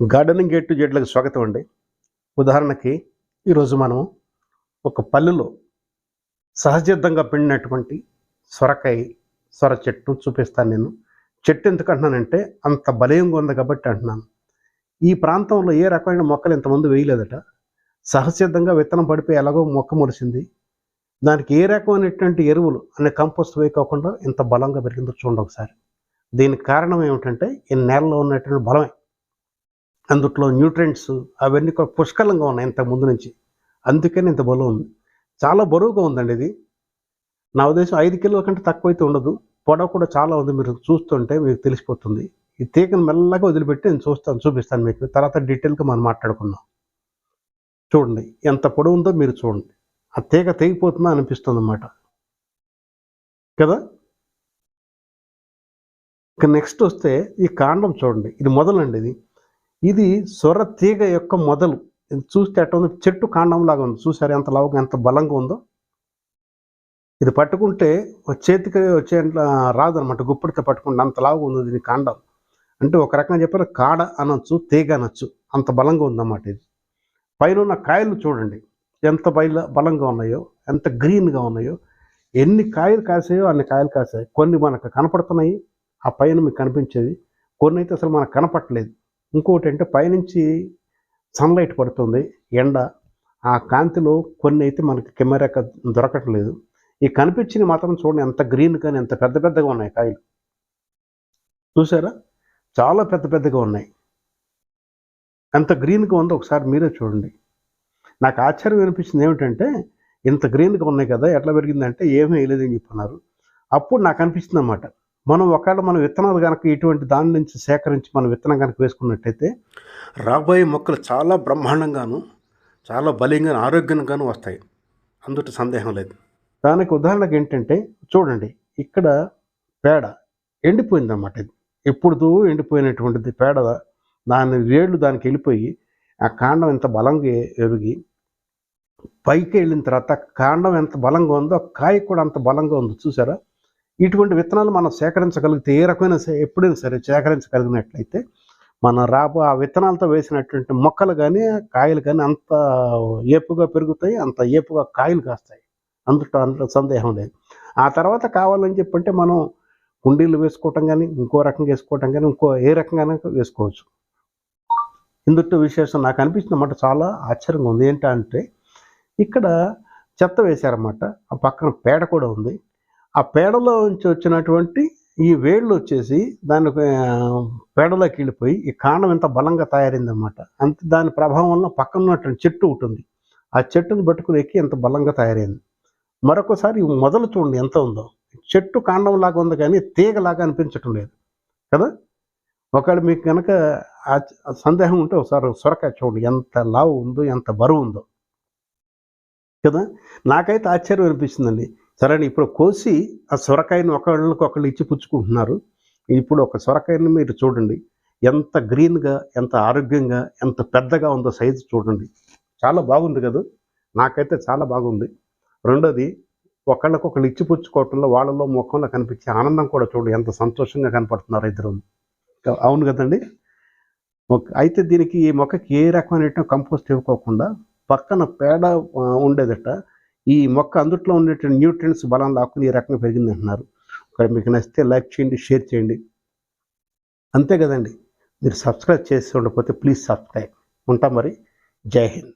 Gardening gate to జెడ్లకు స్వాగతం అండి. ఉదాహరణకి ఈరోజు మనం ఒక పల్లెలో సహజసిద్ధంగా పిండినటువంటి సొరకాయ సొర చెట్టు చూపిస్తాను నేను. చెట్టు ఎందుకు అంటున్నానంటే అంత బలంగా ఉంది కాబట్టి అంటున్నాను. ఈ ప్రాంతంలో ఏ రకమైన మొక్కలు ఇంతమంది వేయలేదట. సహజసిద్ధంగా విత్తనం పడిపోయి ఎలాగో మొక్క మొలిసింది. దానికి ఏ రకమైనటువంటి ఎరువులు అనే కంపోస్ట్ వేయకోకుండా ఇంత బలంగా పెరిగిందో చూడండి ఒకసారి. దీనికి కారణం ఏమిటంటే ఈ నేలలో ఉన్నటువంటి బలమే. అందుట్లో న్యూట్రియంట్స్ అవన్నీ కూడా పుష్కలంగా ఉన్నాయి ఇంత ముందు నుంచి. అందుకని ఇంత బలం ఉంది. చాలా బరువుగా ఉందండి ఇది. నా ఉద్దేశం ఐదు కిలోల కంటే తక్కువ అయితే ఉండదు. పొడవ కూడా చాలా ఉంది. మీరు చూస్తుంటే మీకు తెలిసిపోతుంది. ఈ తీగను మెల్లగా వదిలిపెట్టి నేను చూస్తాను చూపిస్తాను మీకు. తర్వాత డీటెయిల్గా మనం మాట్లాడుకుందాం. చూడండి ఎంత పొడవు ఉందో మీరు చూడండి. ఆ తీగ తెగిపోతుందా అనిపిస్తుంది అన్నమాట కదా? ఇక నెక్స్ట్ వస్తే ఈ కాండం చూడండి. ఇది మొదలండి ఇది. ఇది సొర తీగ యొక్క మొదలు. ఇది చూస్తే అట్ట ఉంది? చెట్టు కాండం లాగా ఉంది. చూసారు ఎంత లావుగా ఎంత బలంగా ఉందో? ఇది పట్టుకుంటే చేతికి వచ్చే రాదనమాట గుప్పటితో పట్టుకుంటే అంత లావుగా ఉంది దీని కాండం. అంటే ఒక రకంగా చెప్పారు కాడ అనొచ్చు తీగ అనొచ్చు. అంత బలంగా ఉందన్నమాట ఇది. పైన ఉన్న కాయలు చూడండి. ఎంత బయల బలంగా ఉన్నాయో ఎంత గ్రీన్గా ఉన్నాయో ఎన్ని కాయలు కాసాయో అన్ని కాయలు కాసాయి. కొన్ని మనకు కనపడుతున్నాయి. ఆ పైన మీకు కనిపించేది. కొన్ని అయితే అసలు మనకు కనపట్టలేదు ఇంకోటి అంటే పైనుంచి సన్లైట్ పడుతుంది ఎండ. ఆ కాంతిలో కొన్ని అయితే మనకి కెమెరా దొరకట్లేదు. ఈ కనిపించినవి మాత్రం చూడండి ఎంత గ్రీన్ కానీ ఎంత పెద్ద పెద్దగా ఉన్నాయి కాయలు. చూసారా? చాలా పెద్ద పెద్దగా ఉన్నాయి. ఎంత గ్రీన్గా ఉందో ఒకసారి మీరే చూడండి. నాకు ఆశ్చర్యం అనిపించింది ఏమిటంటే ఇంత గ్రీన్గా ఉన్నాయి కదా ఎట్లా పెరిగిందంటే ఏమీ వేయలేదని చెప్పన్నారు. అప్పుడు నాకు అనిపిస్తుంది అన్నమాట మనం ఒకవేళ మనం విత్తనాలు కనుక ఇటువంటి దాని నుంచి సేకరించి మనం విత్తనం కనుక వేసుకున్నట్టయితే రాబోయే మొక్కలు చాలా బ్రహ్మాండంగాను చాలా బలంగా ఆరోగ్యంగాను వస్తాయి. అందుట సందేహం లేదు. దానికి ఉదాహరణకు ఏంటంటే చూడండి ఇక్కడ పేడ ఎండిపోయిందన్నమాట ఇది. ఎప్పుడుదో ఎండిపోయినటువంటిది పేడ దాని వేళ్ళు దానికి వెళ్ళిపోయి ఆ కాండం ఎంత బలంగా ఎరిగి పైకి వెళ్ళిన తర్వాత కాండం ఎంత బలంగా ఉందో కాయ కూడా అంత బలంగా ఉందో. చూసారా? ఇటువంటి విత్తనాలు మనం సేకరించగలిగితే ఏ రకమైన ఎప్పుడైనా సరే సేకరించగలిగినట్లయితే మన రాబో ఆ విత్తనాలతో వేసినటువంటి మొక్కలు కానీ కాయలు కానీ అంత ఏపుగా పెరుగుతాయి అంత ఏపుగా కాయలు కాస్తాయి. అందులో అందులో సందేహం లేదు. ఆ తర్వాత కావాలని చెప్పంటే మనం కుండీలు వేసుకోవటం కానీ ఇంకో రకంగా వేసుకోవటం కానీ ఇంకో ఏ రకంగా వేసుకోవచ్చు. ఇందుట్లో విశేషం నాకు అనిపించిన మాట చాలా ఆశ్చర్యంగా ఉంది. ఏంటంటే ఇక్కడ చెత్త వేశారన్నమాట. ఆ పక్కన పేడ కూడా ఉంది. ఆ పేడలో నుంచి వచ్చినటువంటి ఈ వేళ్ళు వచ్చేసి దాని పేడలోకి వెళ్ళిపోయి ఈ కాండం ఎంత బలంగా తయారైందనమాట అంత దాని ప్రభావం వల్ల పక్కన ఉన్నటువంటి చెట్టు ఉంటుంది ఆ చెట్టును పట్టుకుని ఎక్కి ఎంత బలంగా తయారైంది. మరొకసారి మొదలు చూడండి ఎంత ఉందో. చెట్టు కాండం లాగా ఉంది కానీ తీగలాగా అనిపించటం లేదు. కదా? ఒకవేళ మీకు కనుక సందేహం ఉంటే ఒకసారి సొరకాయ చూడండి. ఎంత లావు ఉందో ఎంత బరువు ఉందో. కదా? నాకైతే ఆశ్చర్యం అనిపిస్తుందండి. సరే ఇప్పుడు కోసి ఆ సొరకాయని ఒకళ్ళకి ఒకళ్ళు ఇచ్చి పుచ్చుకుంటున్నారు. ఇప్పుడు ఒక సొరకాయని మీరు చూడండి. ఎంత గ్రీన్గా ఎంత ఆరోగ్యంగా ఎంత పెద్దగా ఉందో సైజు చూడండి. చాలా బాగుంది కదా? నాకైతే చాలా బాగుంది. రెండోది ఒకళ్ళకొకళ్ళు ఇచ్చి పుచ్చుకోవటంలో వాళ్ళలో ముఖంలో కనిపించే ఆనందం కూడా చూడండి. ఎంత సంతోషంగా కనపడుతున్నారు ఇద్దరు. అవును కదండి? అయితే దీనికి ఈ మొక్కకి ఏ రకమైన కంపోస్ట్ ఇవ్వకోకుండా పక్కన పేడ ఉండేదట. ఈ మొక్క అందుట్లో ఉండేటువంటి న్యూట్రియన్స్ బలం లాక్కుని ఈ రకంగా పెరిగింది అంటున్నారు. ఒకవేళ మీకు నచ్చితే లైక్ చేయండి షేర్ చేయండి. అంతే కదండి. మీరు సబ్స్క్రైబ్ చేసి ఉండకపోతే ప్లీజ్ సబ్స్క్రైబ్. ఉంటాం మరి. జై హింద్.